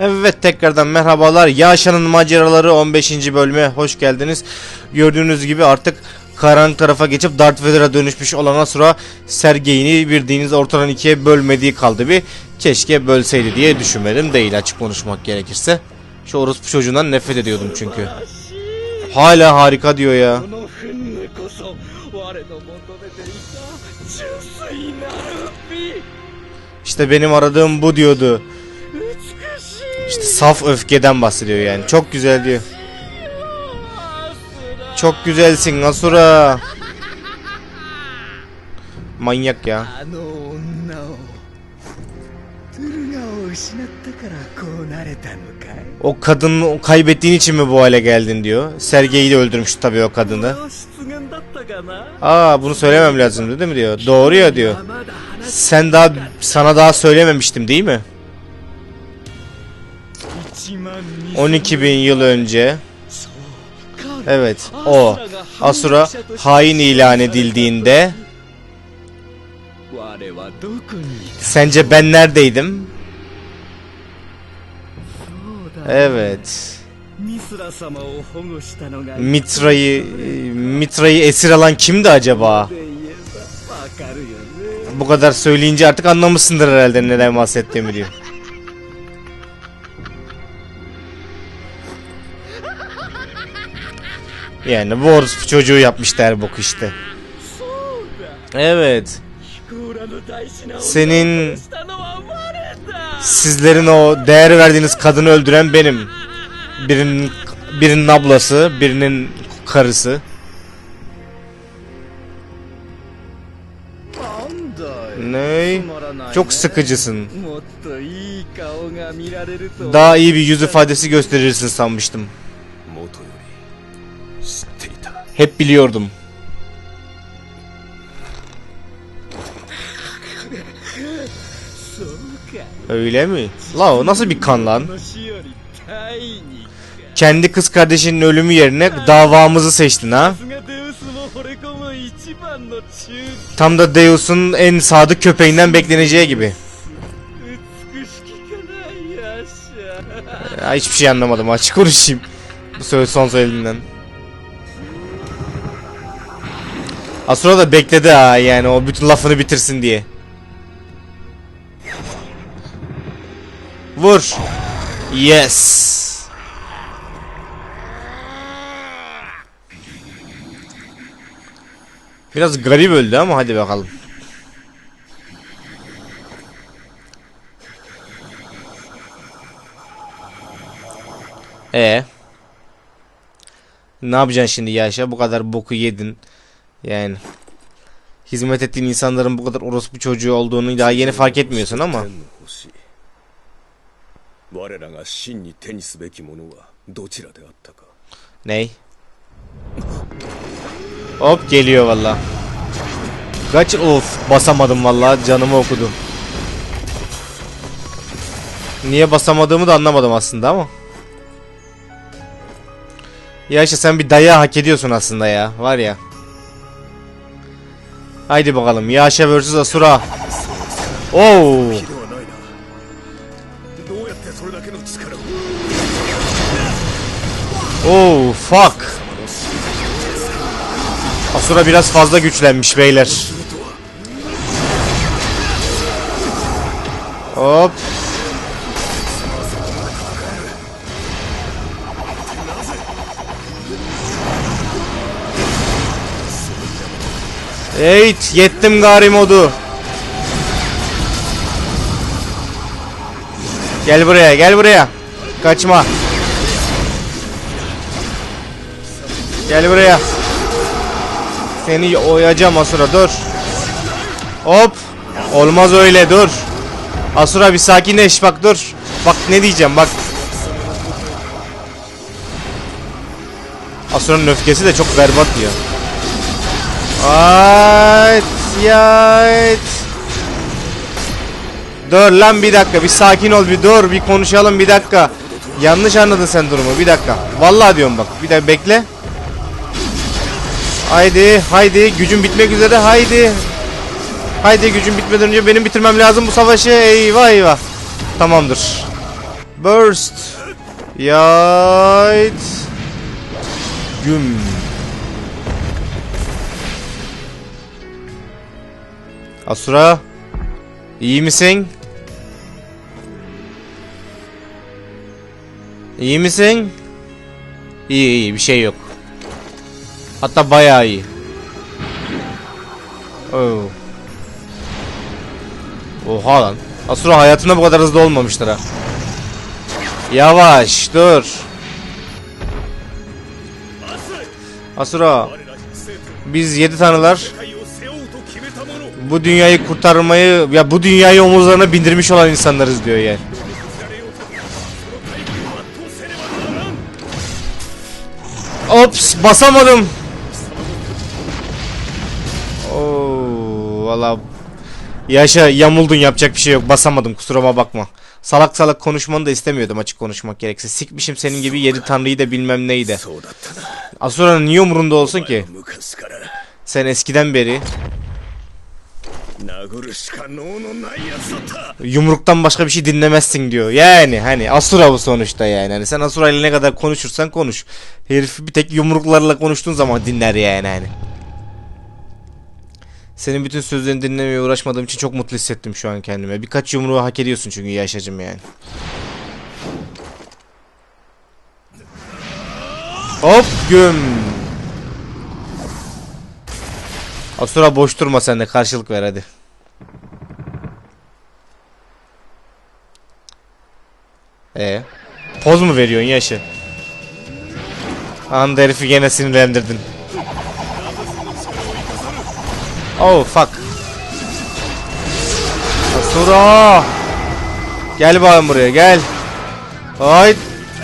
Evet tekrardan merhabalar. Yaşan'ın maceraları 15. bölüme hoş geldiniz. Gördüğünüz gibi artık karanlık tarafa geçip Darth Vader'a dönüşmüş olan Asura Sergey'ini bildiğiniz ortadan ikiye bölmediği kaldı bir. Keşke bölseydi diye düşünmedim değil açık konuşmak gerekirse. Şu orospu çocuğundan nefret ediyordum çünkü. Hala harika diyor ya. İşte benim aradığım bu diyordu. İşte saf öfkeden bahsediyor yani. Çok güzel diyor. Çok güzelsin Asura. Manyak ya. O kadını kaybettiğin için mi bu hale geldin diyor. Sergeyi de öldürmüş tabii o kadını. Aa bunu söylemem lazım değil mi diyor. Doğru ya diyor. Sen daha sana daha söylememiştim değil mi? 12 bin yıl önce Evet o Asura hain ilan edildiğinde Sence ben neredeydim? Evet. Mitra'yı Mitra'yı esir alan kimdi acaba? Bu kadar söyleyince artık anlamışsındır herhalde neden bahsettiğimi diyeyim. Yani Wars çocuğu yapmış der bok işte. Evet. Senin sizlerin o değer verdiğiniz kadını öldüren benim. Birinin birinin ablası, birinin karısı. Ne? Çok sıkıcısın. Daha iyi bir yüz ifadesi gösterirsin sanmıştım. Hep biliyordum. Öyle mi? La o nasıl bir kan lan? Kendi kız kardeşinin ölümü yerine davamızı seçtin ha? Tam da Deus'un en sadık köpeğinden bekleneceği gibi. Ya hiçbir şey anlamadım açık konuşayım. Bu söz son söylediğinden. Asura da bekledi ha yani o bütün lafını bitirsin diye. Vur. Yes. Biraz garip öldü ama hadi bakalım. E Ne yapacaksın şimdi Yaşa? Bu kadar boku yedin. Yani hizmet ettiğin insanların bu kadar orospu çocuğu olduğunu daha yeni fark etmiyorsun ama. 天の星我らが真に手にすべきものはどちらであったか Ney? Hop geliyor valla. Kaç of basamadım valla canımı okudu. Niye basamadığımı da anlamadım aslında ama. Ya işte sen bir dayağı hak ediyorsun aslında ya var ya. Haydi bakalım Yasha vs Asura. Oo. Oo fuck. Asura biraz fazla güçlenmiş beyler. Hop. Eğit yettim gari modu. Gel buraya gel buraya. Kaçma. Gel buraya. Seni oyacağım Asura dur. Hop. Olmaz öyle dur. Asura bir sakinleş bak dur. Bak ne diyeceğim bak. Asura'nın öfkesi de çok berbat diyor. Ayt yayt. Dur lan bir dakika bir sakin ol bir dur bir konuşalım bir dakika. Yanlış anladın sen durumu bir dakika. Vallahi diyorum bak bir dakika bekle. Haydi haydi gücüm bitmek üzere haydi. Haydi gücüm bitmeden önce benim bitirmem lazım bu savaşı eyvah eyvah. Tamamdır. Burst. Yayt. Güm. Asura. İyi misin? İyi misin? İyi iyi bir şey yok. Hatta bayağı iyi. Oo. Oha lan. Asura hayatında bu kadar hızlı olmamıştır ha. Yavaş dur. Asura biz yedi tanrılar bu dünyayı kurtarmayı ya bu dünyayı omuzlarına bindirmiş olan insanlarız diyor yani. Ops basamadım. Oo valla yaşa yamuldun yapacak bir şey yok basamadım kusuruma bakma. Salak salak konuşmanı da istemiyordum açık konuşmak gerekse. Sikmişim senin gibi yedi tanrıyı da bilmem neydi. Asura'nın niye umurunda olsun ki? Sen eskiden beri yumruktan başka bir şey dinlemezsin diyor. Yani hani Asura bu sonuçta yani. Hani sen Asura ile ne kadar konuşursan konuş. Herif bir tek yumruklarla konuştuğun zaman dinler yani hani. Senin bütün sözlerini dinlemeye uğraşmadığım için çok mutlu hissettim şu an kendime. Birkaç yumruğu hak ediyorsun çünkü yaşacım yani. Hop güm. Asura boş durma sen de karşılık ver hadi. Ee, poz mu veriyorsun yaşı? Anda herifi gene sinirlendirdin. Oh fuck. Asura. Gel bakalım buraya gel. Hayt.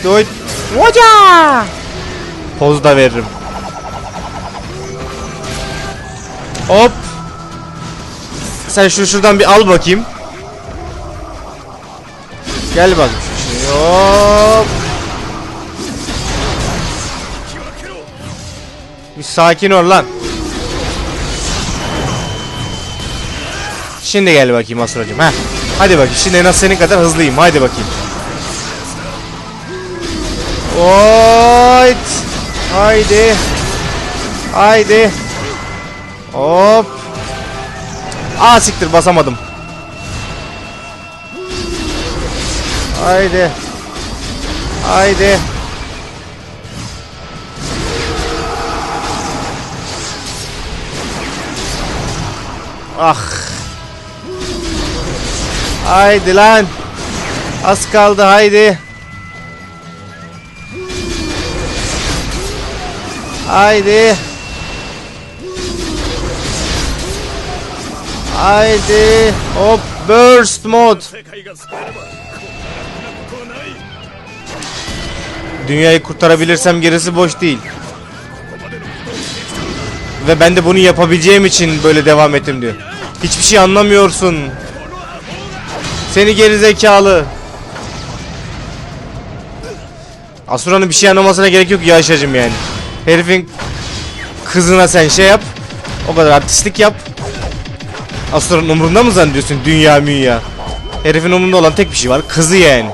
Hayt. Hoca. Poz da veririm. Hop. Sen şunu şuradan bir al bakayım. Gel bakayım. Hop. Bir sakin ol lan. Şimdi gel bakayım Asuracım. ha. Hadi bakayım. Şimdi en az senin kadar hızlıyım. Hadi bakayım. Oyt. Haydi. Haydi. Hop. Aa siktir basamadım. Haydi. Haydi. Ah. Haydi lan. Az kaldı haydi. Haydi. Haydi. Hop burst mod. Dünyayı kurtarabilirsem gerisi boş değil. Ve ben de bunu yapabileceğim için böyle devam ettim diyor. Hiçbir şey anlamıyorsun. Seni geri zekalı. Asura'nın bir şey anlamasına gerek yok ya Yaşacım yani. Herifin kızına sen şey yap. O kadar artistlik yap. Asura'nın umurunda mı zannediyorsun dünya münya? Herifin umurunda olan tek bir şey var. Kızı yani.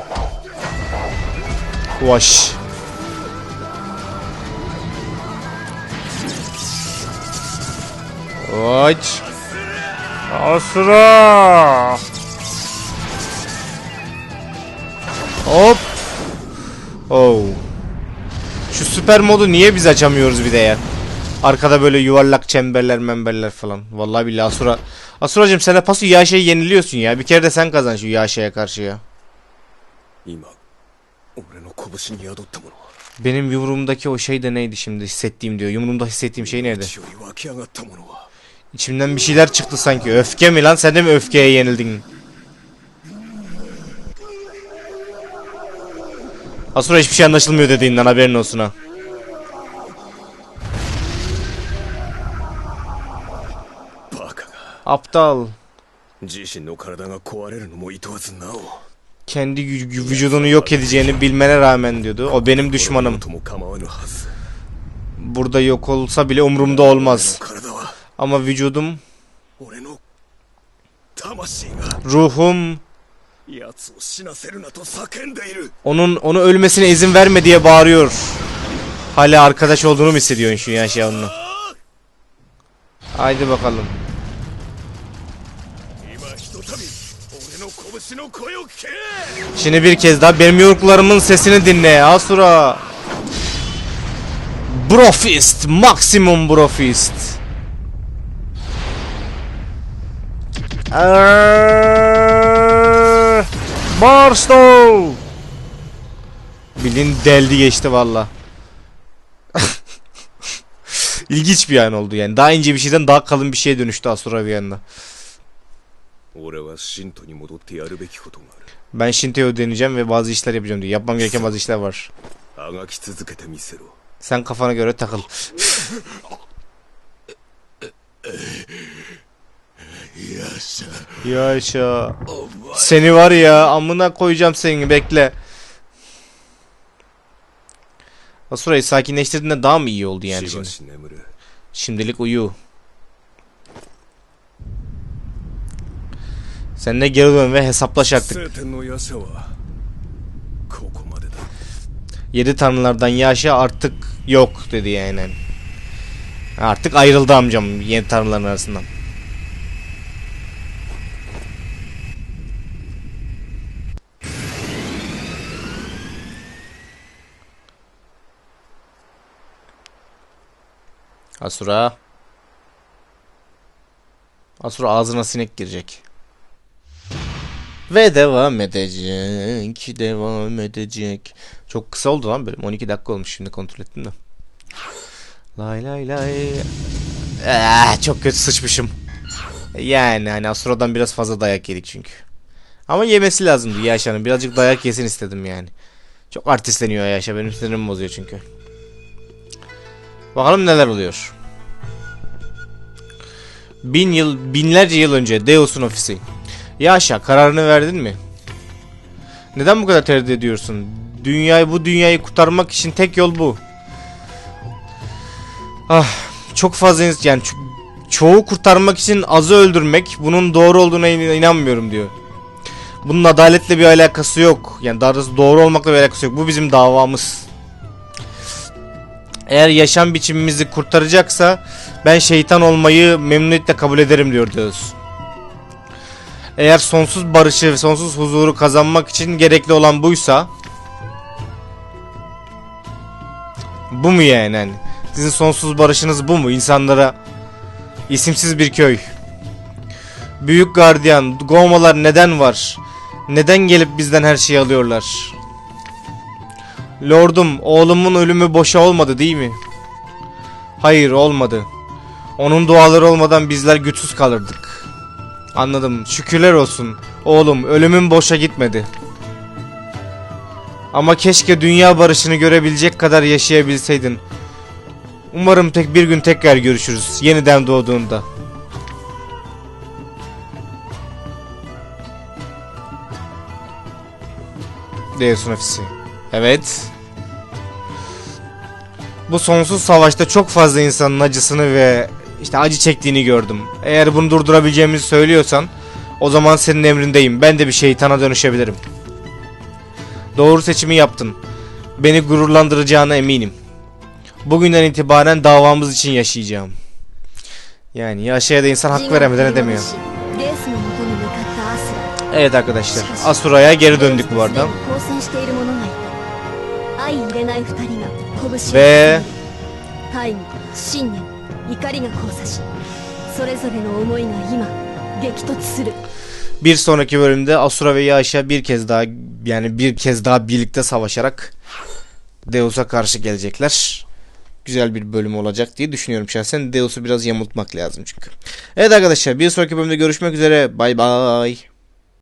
Vaş. Aç. Asura. Hop. Oh. Şu süper modu niye biz açamıyoruz bir de ya? Arkada böyle yuvarlak çemberler memberler falan. Vallahi billahi Asura. Asuracım sen de pasu Yahşe'yi yeniliyorsun ya. Bir kere de sen kazan şu Yahşe'ye karşı ya. Benim yumruğumdaki o şey de neydi şimdi hissettiğim diyor. Yumruğumda hissettiğim şey neydi? İçimden bir şeyler çıktı sanki. Öfke mi lan? Sen de mi öfkeye yenildin? Asura hiçbir şey anlaşılmıyor dediğinden haberin olsun ha. aptal. Kendi vücudunu yok edeceğini bilmene rağmen diyordu. O benim düşmanım. Burada yok olsa bile umurumda olmaz. Ama vücudum ruhum onun onu ölmesine izin verme diye bağırıyor. Hala arkadaş olduğunu mu hissediyorsun şu yaşa? Haydi bakalım. Şimdi bir kez daha benim yumruklarımın sesini dinle Asura. Brofist, maksimum brofist. Barstow. Bilin deldi geçti valla. İlginç bir an oldu yani. Daha ince bir şeyden daha kalın bir şeye dönüştü Asura bir anda. Ben Shinto'ya döneceğim ve bazı işler yapacağım diyor. Yapmam gereken bazı işler var. Sen kafana göre takıl. Yaşa. Yaşa. Seni var ya amına koyacağım seni bekle. Asura'yı sakinleştirdiğinde daha mı iyi oldu yani şimdi? Şimdilik uyu. Seninle geri dön ve hesaplaş artık. Yedi tanrılardan yaşı artık yok dedi yani. Artık ayrıldı amcam yedi tanrıların arasından. Asura. Asura ağzına sinek girecek. Ve devam edecek. Devam edecek. Çok kısa oldu lan bölüm. 12 dakika olmuş şimdi kontrol ettim de. Lay lay lay. Ah, çok kötü sıçmışım. Yani hani Asura'dan biraz fazla dayak yedik çünkü. Ama yemesi lazımdı Yaşa'nın. Birazcık dayak yesin istedim yani. Çok artistleniyor Yaşa. Benim sinirimi bozuyor çünkü. Bakalım neler oluyor. Bin yıl, binlerce yıl önce Deus'un ofisi. Yaşa kararını verdin mi? Neden bu kadar tereddüt ediyorsun? Dünyayı bu dünyayı kurtarmak için tek yol bu. Ah çok fazla yani ço- çoğu kurtarmak için azı öldürmek bunun doğru olduğuna in- inanmıyorum diyor. Bunun adaletle bir alakası yok. Yani daha doğrusu doğru olmakla bir alakası yok. Bu bizim davamız. Eğer yaşam biçimimizi kurtaracaksa ben şeytan olmayı memnuniyetle kabul ederim diyor Deus. Eğer sonsuz barışı ve sonsuz huzuru kazanmak için gerekli olan buysa bu mu yani hani? Sizin sonsuz barışınız bu mu? İnsanlara isimsiz bir köy. Büyük gardiyan, Gomalar neden var? Neden gelip bizden her şeyi alıyorlar? Lordum, oğlumun ölümü boşa olmadı değil mi? Hayır, olmadı. Onun duaları olmadan bizler güçsüz kalırdık. Anladım. Şükürler olsun. Oğlum ölümün boşa gitmedi. Ama keşke dünya barışını görebilecek kadar yaşayabilseydin. Umarım tek bir gün tekrar görüşürüz. Yeniden doğduğunda. Deus'un ofisi. Evet. Bu sonsuz savaşta çok fazla insanın acısını ve işte acı çektiğini gördüm. Eğer bunu durdurabileceğimizi söylüyorsan o zaman senin emrindeyim. Ben de bir şeytana dönüşebilirim. Doğru seçimi yaptın. Beni gururlandıracağına eminim. Bugünden itibaren davamız için yaşayacağım. Yani yaşaya da insan hak veremeden edemiyor. Evet arkadaşlar. Asura'ya geri döndük bu arada. Ve 戦している者がいた相入れない二人が拳をべつ大義信念怒りが交差しそれぞれの思いが今激突する Bir sonraki bölümde Asura ve Yaşa bir kez daha yani bir kez daha birlikte savaşarak Deus'a karşı gelecekler. Güzel bir bölüm olacak diye düşünüyorum şahsen. Deus'u biraz yamultmak lazım çünkü. Evet arkadaşlar bir sonraki bölümde görüşmek üzere. Bay bay.